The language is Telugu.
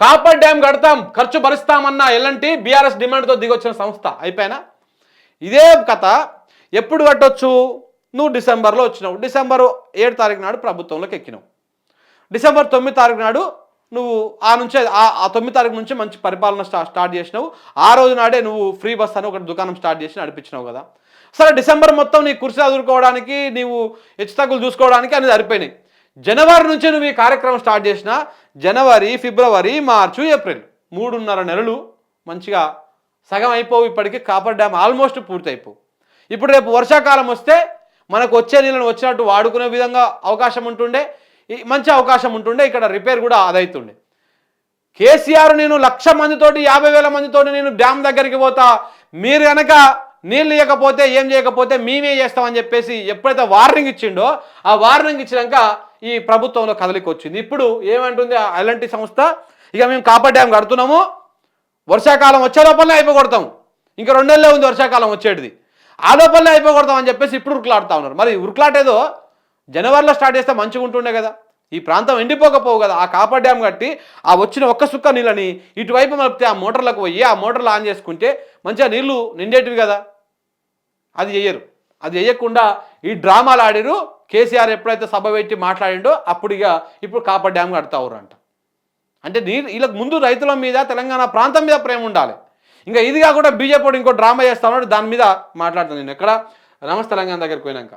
కాపర్ డ్యామ్ కడతాం ఖర్చు భరిస్తామన్న ఎల్లంటి బీఆర్ఎస్ డిమాండ్తో దిగొచ్చిన సంస్థ. అయిపోయినా? ఇదే కథ ఎప్పుడు కట్టొచ్చు? నువ్వు డిసెంబర్లో వచ్చినావు. డిసెంబర్ ఏడు తారీఖు నాడు ప్రభుత్వంలోకి ఎక్కినావు. డిసెంబర్ తొమ్మిది తారీఖు నాడు నువ్వు ఆ నుంచి ఆ- తొమ్మిది తారీఖు నుంచి మంచి పరిపాలన స్టార్ట్ చేసినావు. ఆ రోజు నాడే నువ్వు ఫ్రీ బస్ అని ఒక దుకాణం స్టార్ట్ చేసి నడిపించినావు కదా. సరే డిసెంబర్ మొత్తం నీ కుర్చీ చదువుకోవడానికి నీవు హెచ్చుతగ్గులు చూసుకోవడానికి అనేది సరిపోయినాయి. జనవరి నుంచి నువ్వు ఈ కార్యక్రమం స్టార్ట్ చేసినా జనవరి ఫిబ్రవరి మార్చు ఏప్రిల్. మూడున్నర నెలలు మంచిగా సగం అయిపోవు ఇప్పటికీ. కాపర్ డ్యామ్ ఆల్మోస్ట్ పూర్తి అయిపోవు ఇప్పుడు రేపు వర్షాకాలం వస్తే మనకు వచ్చే నీళ్ళను వచ్చినట్టు వాడుకునే విధంగా అవకాశం ఉంటుండే. ఈ మంచి అవకాశం ఉంటుండే. ఇక్కడ రిపేర్ కూడా అదైతుండే కేసీఆర్ నేను లక్ష మందితోటి యాభై వేల మందితోటి నేను డ్యామ్ దగ్గరికి పోతా. మీరు కనుక నీళ్ళు ఇవ్వకపోతే ఏం చేయకపోతే మేమే చేస్తామని చెప్పేసి ఎప్పుడైతే వార్నింగ్ ఇచ్చిండో ఆ వార్నింగ్ ఇచ్చినాక ఈ ప్రభుత్వంలో కదలికి వచ్చింది ఇప్పుడు ఏమంటుంది అలాంటి ఎలాంటి సంస్థ? ఇక మేము కాపర్ డ్యామ్ కడుతున్నాము. వర్షాకాలం వచ్చే లోపలనే అయిపోగొడతాం. ఇంకా రెండేళ్ళే ఉంది వర్షాకాలం వచ్చేటిది. ఆ లోపలనే అయిపోగొడతాం అని చెప్పేసి ఇప్పుడు ఉరుకులాడుతూ ఉన్నారు. మరి ఉరుకులాటేదో జనవరిలో స్టార్ట్ చేస్తే మంచిగా ఉంటుండే కదా. ఈ ప్రాంతం ఎండిపోకపోవు కదా. ఆ కాపర్ డ్యామ్ కట్టి ఆ వచ్చిన ఒక్క సుక్క నీళ్ళని ఇటువైపు మలిపితే ఆ మోటార్లకు పోయి ఆ మోటార్లు ఆన్ చేసుకుంటే మంచిగా నీళ్ళు నిండేటివి కదా. అది చెయ్యరు. అది చెయ్యకుండా ఈ డ్రామాలు ఆడిరు కేసీఆర్ ఎప్పుడైతే సభ పెట్టి మాట్లాడిండో అప్పుడు ఇక ఇప్పుడు కాపర్ డ్యామ్ కడతావురు అంట అంటే నీ వీళ్ళకి ముందు రైతుల మీద తెలంగాణ ప్రాంతం మీద ప్రేమ ఉండాలి. ఇంకా ఇది కాకుండా బీజేపీ ఇంకో డ్రామా చేస్తా ఉన్నాడు దాని మీద మాట్లాడుతాను నేను ఎక్కడ? నమస్తే తెలంగాణ దగ్గరికి పోయినాక.